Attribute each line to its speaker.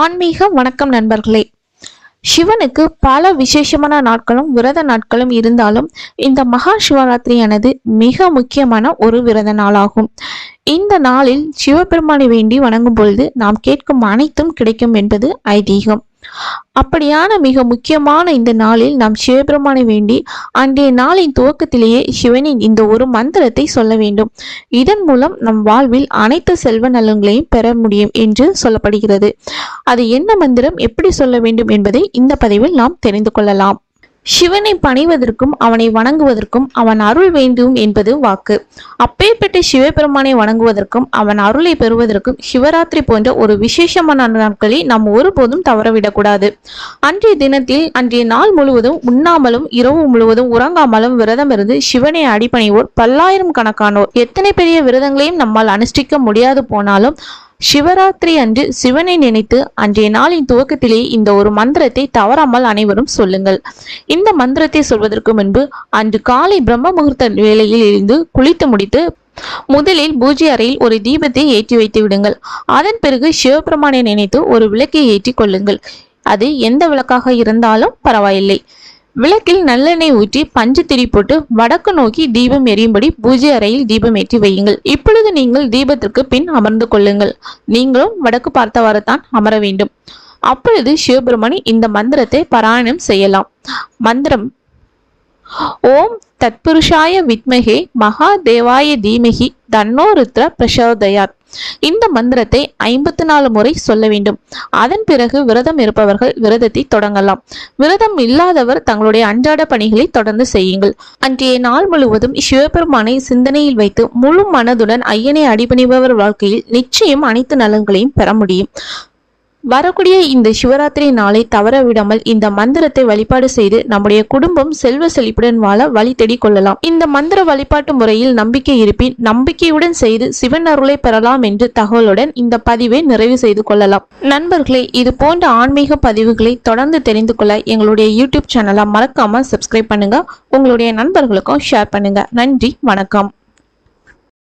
Speaker 1: ஆன்மீக வணக்கம் நண்பர்களே. சிவனுக்கு பல விசேஷமான நாட்களும் விரத நாட்களும் இருந்தாலும் இந்த மகா சிவராத்திரியானது மிக முக்கியமான ஒரு விரத நாளாகும். இந்த நாளில் சிவபெருமானை வேண்டி வணங்கும் பொழுது நாம் கேட்கும் அனைத்தும் கிடைக்கும் என்பது ஐதீகம். அப்படியான மிக முக்கியமான இந்த நாளில் நாம் சிவபெருமானை வேண்டி அன்றைய நாளின் துவக்கத்திலேயே சிவனின் இந்த ஒரு மந்திரத்தை சொல்ல வேண்டும். இதன் மூலம் நம் வாழ்வில் அனைத்து செல்வ நலன்களையும் பெற முடியும் என்று சொல்லப்படுகிறது. அது என்ன மந்திரம் எப்படி சொல்ல வேண்டும் என்பதை இந்த பதிவில் நாம் தெரிந்து கொள்ளலாம். சிவனை பணிவதற்கும் அவனை வணங்குவதற்கும் அவன் அருள் வேண்டும் என்பது வாக்கு. அப்பேற்பட்ட சிவபெருமானை வணங்குவதற்கும் அவன் அருளை பெறுவதற்கும் சிவராத்திரி போன்ற ஒரு விசேஷமான நாட்களை நாம் ஒருபோதும் தவறவிடக்கூடாது. அன்றைய தினத்தில் அன்றைய நாள் முழுவதும் உண்ணாமலும் இரவு முழுவதும் உறங்காமலும் விரதம் இருந்து சிவனை அடிபணிவோர் பல்லாயிரம் கணக்கானோர். எத்தனை பெரிய விரதங்களையும் நம்மால் அனுஷ்டிக்க முடியாது போனாலும் சிவராத்திரி அன்று சிவனை நினைத்து அன்றைய நாளின் துவக்கத்திலே இந்த ஒரு மந்திரத்தை தவறாமல் அனைவரும் சொல்லுங்கள். இந்த மந்திரத்தை சொல்வதற்கு முன்பு அன்று காலை பிரம்ம முகூர்த்த வேளையில் இருந்து குளித்து முடித்து முதலில் பூஜை அறையில் ஒரு தீபத்தை ஏற்றி வைத்து விடுங்கள். அதன் பிறகு சிவபெருமானை நினைத்து ஒரு விளக்கை ஏற்றி கொள்ளுங்கள். அது எந்த விளக்காக இருந்தாலும் பரவாயில்லை. விளக்கில் நல்லெண்ணெய் ஊற்றி பஞ்சு திரி போட்டு வடக்கு நோக்கி தீபம் எரியும்படி பூஜை அறையில் தீபம் ஏற்றி வையுங்கள். இப்பொழுது நீங்கள் தீபத்திற்கு பின் அமர்ந்து கொள்ளுங்கள். நீங்களும் வடக்கு பார்த்தவாறு தான் அமர வேண்டும். அப்பொழுது சிவபெருமணி இந்த மந்திரத்தை பாராயணம் செய்யலாம். மந்திரம் ஓம் தத்புருஷாய வித்மகே மகாதேவாய தீமகி தன்னோ ருத்ர பிரசோதயாத். இந்த மந்திரத்தை ஐம்பத்து நாலு முறை சொல்ல வேண்டும். அதன் பிறகு விரதம் இருப்பவர்கள் விரதத்தை தொடங்கலாம். விரதம் இல்லாதவர் தங்களுடைய அன்றாட பணிகளை தொடர்ந்து செய்யுங்கள். அன்றைய நாள் முழுவதும் சிவபெருமானை சிந்தனையில் வைத்து முழு மனதுடன் ஐயனை அடிபணிபவர் வாழ்க்கையில் நிச்சயம் அனைத்து நலன்களையும் பெற முடியும். வரக்கூடிய இந்த சிவராத்திரி நாளை தவற விடாமல் இந்த மந்திரத்தை வழிபாடு செய்து நம்முடைய குடும்பம் செல்வ செழிப்புடன் வாழ வழி தேடி கொள்ளலாம். இந்த மந்திர வழிபாட்டு முறையில் நம்பிக்கை இருப்பின் நம்பிக்கையுடன் செய்து சிவன் அருளை பெறலாம் என்று தகவலுடன் இந்த பதிவை நிறைவு செய்து கொள்ளலாம். நண்பர்களே இது போன்ற ஆன்மீக பதிவுகளை தொடர்ந்து தெரிந்து கொள்ள எங்களுடைய யூடியூப் சேனலை மறக்காம சப்ஸ்கிரைப் பண்ணுங்க. உங்களுடைய நண்பர்களுக்கும் ஷேர் பண்ணுங்க. நன்றி வணக்கம்.